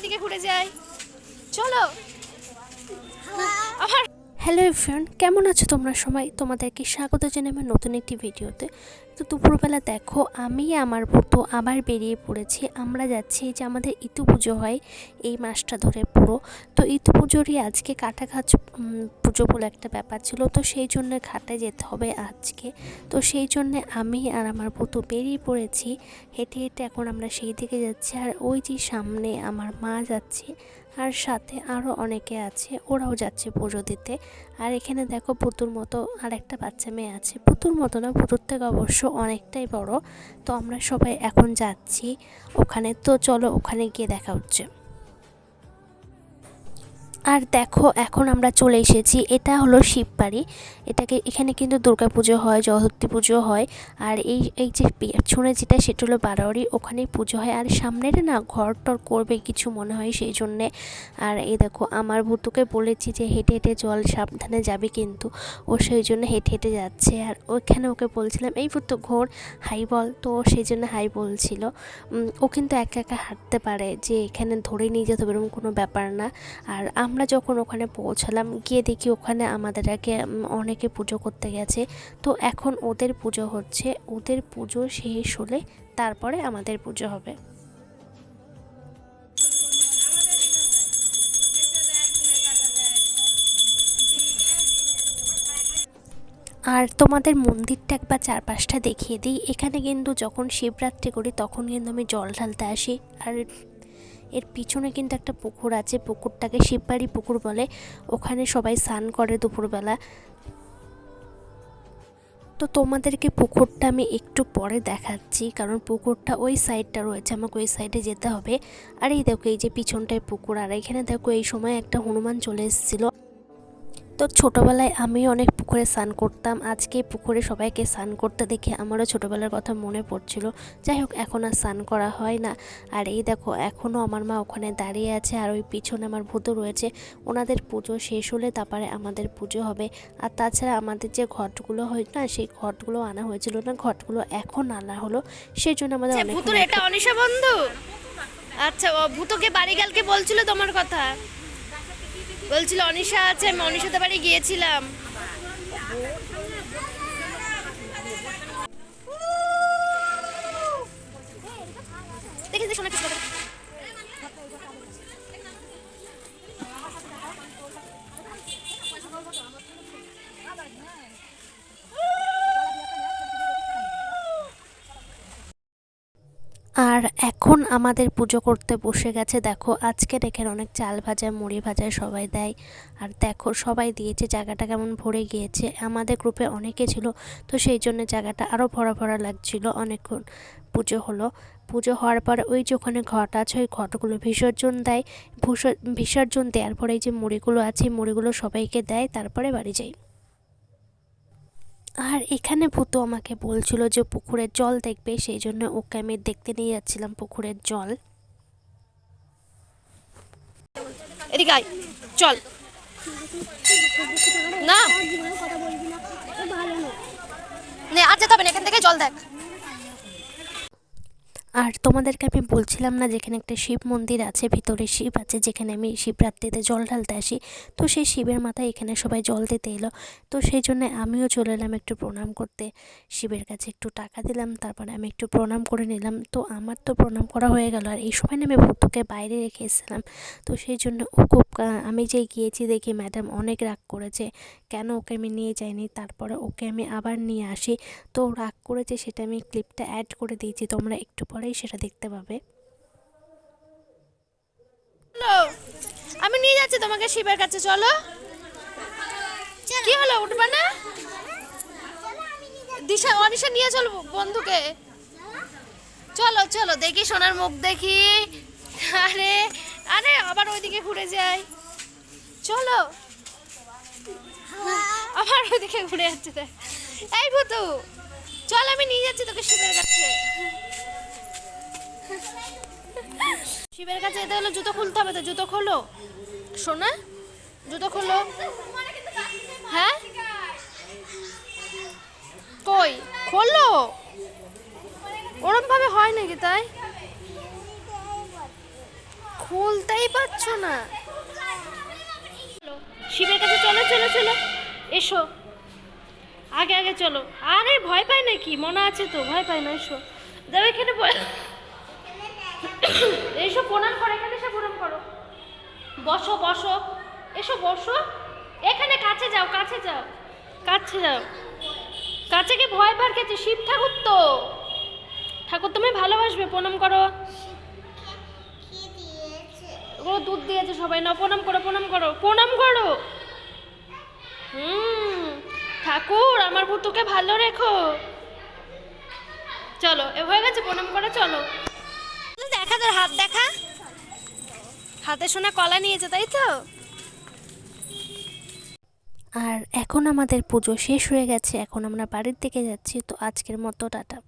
ওইদিকে ঘুরে যাই। চলো। আমার হ্যালো ফ্রেন্ড কেমন আছো তোমরা সবাই? তোমাদেরকে স্বাগত আমার নতুন একটি ভিডিওতে। তো দুপুরবেলা দেখো, আমি আমার পুতো আবার বেরিয়ে পড়েছি। আমরা যাচ্ছি যে আমাদের ইতু পুজো হয় এই মাসটা ধরে পুরো। তো ইতু পুজোরই আজকে কাটা গাছ পুজো বলে একটা ব্যাপার ছিল। তো সেই জন্য ঘাটে যেতে হবে আজকে। তো সেই জন্য আমি আর আমার পুতো বেরিয়ে পড়েছি। হেঁটে হেঁটে এখন আমরা সেই দিকে যাচ্ছি। আর ওই যে সামনে আমার মা যাচ্ছে আর সাথে আরও অনেকে আছে, ওরাও যাচ্ছে পুজো দিতে। আর এখানে দেখো পুতুর মতো আর একটা বাচ্চা মেয়ে আছে। পুতুর মতো না, পুতুর থেকে অবশ্য অনেকটাই বড়। তো আমরা সবাই এখন যাচ্ছি ওখানে। তো চলো ওখানে গিয়ে দেখা হচ্ছে। আর দেখো, এখন আমরা চলে এসেছি। এটা হলো শিববাড়ি এটাকে, এখানে কিন্তু দুর্গা পুজো হয়, জগদ্ধী পুজো হয়। আর এই এই যে পেছনে যেটা, সেটা হলো বারোয়ারি। ওখানেই পুজো হয়। আর সামনের না ঘর টর করবে কিছু মনে হয় সেই জন্যে। আর এই দেখো, আমার ভুতুকে বলেছি যে হেঁটে হেঁটে জল সাবধানে যাবে কিন্তু ও সেই জন্য হেঁটে হেঁটে যাচ্ছে। আর ওইখানে ওকে বলছিলাম, এই ভুতু, ঘোর, হাই বল। তো সেই জন্য হাই বলছিল। ও কিন্তু একা একা হাঁটতে পারে। যে এখানে ধরে নিয়ে যেতে এরকম কোনো ব্যাপার না। আর আমরা যখন ওখানে পৌঁছালাম, গিয়ে দেখি ওখানে আমাদের আগে অনেকে পুজো করতে গেছে। তো এখন ওদের পুজো হচ্ছে, ওদের পুজো শেষ হলে তারপরে আমাদের পুজো হবে। আর তোমাদের মন্দিরটা একবার চারপাশটা দেখিয়ে দিই। এখানে কিন্তু যখন শিবরাত্রি করি, তখন কিন্তু আমি জল ঢালতে আসি। আর এর পিছনে কিন্তু একটা পুকুর আছে, পুকুরটাকে শিববাড়ি পুকুর বলে। ওখানে সবাই স্নান করে দুপুরবেলা। তো তোমাদেরকে পুকুরটা আমি একটু পরে দেখাচ্ছি, কারণ পুকুরটা ওই সাইডটা রয়েছে, আমাকে ওই সাইডে যেতে হবে। আর এই দেখো, এই যে পিছনটায় পুকুর, আর এখানে দেখো, এই সময় একটা হনুমান চলে এসেছিল। তো ছোটোবেলায় আমি অনেক পুকুরে স্নান করতাম। আজকে পুকুরে সবাইকে স্নান করতে দেখে আমারও ছোটোবেলার কথা মনে পড়ছিল। যাই হোক এখন আর স্নান করা হয় না। আর এই দেখো এখনও আমার মা ওখানে দাঁড়িয়ে আছে আর ওই পিছনে আমার ভূতও রয়েছে। ওনাদের পুজো শেষ হলে তারপরে আমাদের পুজো হবে। আর তাছাড়া আমাদের যে ঘটগুলো হয় না সেই ঘটগুলো আনা হয়েছিল না ঘটগুলো এখন আনা হলো। সেই জন্য আমাদের আচ্ছা, অনেক এটা অনিশা বন্ধু? আচ্ছা ভূতকে বাড়ি কালকে বলছিল তোমার কথা। বলছিল অনিশা আছে আমি অনিশাতে বাড়ি গিয়েছিলাম। দেখে দেখে শোনা কিছু আর এখন আমাদের পুজো করতে বসে গেছে, দেখো আজকে দেখেন অনেক চাল ভাজা, মুড়ি ভাজা সবাই দেয়। আর দেখো সবাই দিয়েছে, জায়গাটা কেমন ভরে গিয়েছে। আমাদের গ্রুপে অনেকে ছিল, তো সেই জন্য জায়গাটা আরও ভরা ভরা লাগছিল অনেকক্ষণ পুজো হলো। পুজো হওয়ার পরে ওই যে ওখানে ঘট আছে, ওই ঘটগুলো বিসর্জন দেয় বিসর্জন দেওয়ার পরে যে মুড়িগুলো আছে, মুড়িগুলো সবাইকে দেয়, তারপরে বাড়ি যাই। আর এখানে ভূতো আমাকে বলছিল যে পুকুরের জল দেখবে সেই জন্য ওকে আমি দেখতে নিয়ে যাচ্ছিলাম পুকুরের জল। এদিকে আয় চল। না। আচ্ছা তবে এখান থেকে জল দেখ। আর তোমাদেরকে আমি বলছিলাম না যেখানে একটা শিব মন্দির আছে, ভিতরে শিব আছে, যেখানে আমি শিবরাত্রিতে জল ঢালতে আসি। তো সেই শিবের মাথায় এখানে সবাই জল দিতে এলো। তো সেই জন্য আমিও চলে এলাম একটু প্রণাম করতে। শিবের কাছে একটু টাকা দিলাম, তারপরে আমি একটু প্রণাম করে নিলাম। তো আমার তো প্রণাম করা হয়ে গেল। আর এই সময় আমি ভূতকে বাইরে রেখে এসেছিলাম। তো সেই জন্য ও খুব আমি যেই গিয়েছি দেখি ম্যাডাম অনেক রাগ করেছে। কেন ওকে আমি নিয়ে যাইনি? তারপরে ওকে আমি আবার নিয়ে আসি। তো রাগ করেছে, সেটা আমি ক্লিপটা অ্যাড করে দিয়েছি। তোমরা একটু পরেই সেটা দেখতে পাবে। আমি নিয়ে যাচ্ছি তোমাকে শিবের কাছে, চলো। কি হলো, উঠবে না? দিশা, অনিশা নিয়ে চল বন্ধুকে। চলো চলো, দেখি সোনার মুখ দেখি। আরে আরে, আবার ওইদিকে ঘুরে যাই। চলো। আবার ওইদিকে ঘুরে যাচ্ছে। এই ভূতু, চল আমি নিয়ে যাচ্ছি তোকে শিবের কাছে। শিবের কাছে যেতে হলে জুতো খুলতে হবে তো, জুতো খোলো। সোনা, জুতো খোলো। হ্যাঁ? কই? খোলো? ওরম ভাবে হয় নাকি তাই? খুলতেই পারছ না। শিবের কাছে চলো চলো চলো। এসো। আগে আগে চলো। আরে, ভয় পায় নাকি? মনে আছে তো, ভয় পায় না, এসো। যাও এখানে এসো প্রণাম করো, এখানে এসে প্রণাম করো। বসো বসো। এসো, বসো। এখানে কাছে যাও কাছে যাও। কাছে যাও। কাছে গিয়ে ভয় পার খেয়েছে শিব ঠাকুর তো। ঠাকুর তুমি ভালোবাসবে, প্রণাম করো। ও দুধ দিয়েছে সবাই না প্রণাম করো প্রণাম করো প্রণাম করো। হুম, ঠাকুর, আমার পুতুকে ভালো রেখো। চলো, এ হয়ে গেছে, প্রণাম করো, চলো। তোর হাত দেখা? হাতে শোনা কলা নিয়েছে, তাই তো? আর এখন আমাদের পুজো শেষ হয়ে গেছে, এখন আমরা বাড়ির দিকে যাচ্ছি, তো আজকের মতো টাটা।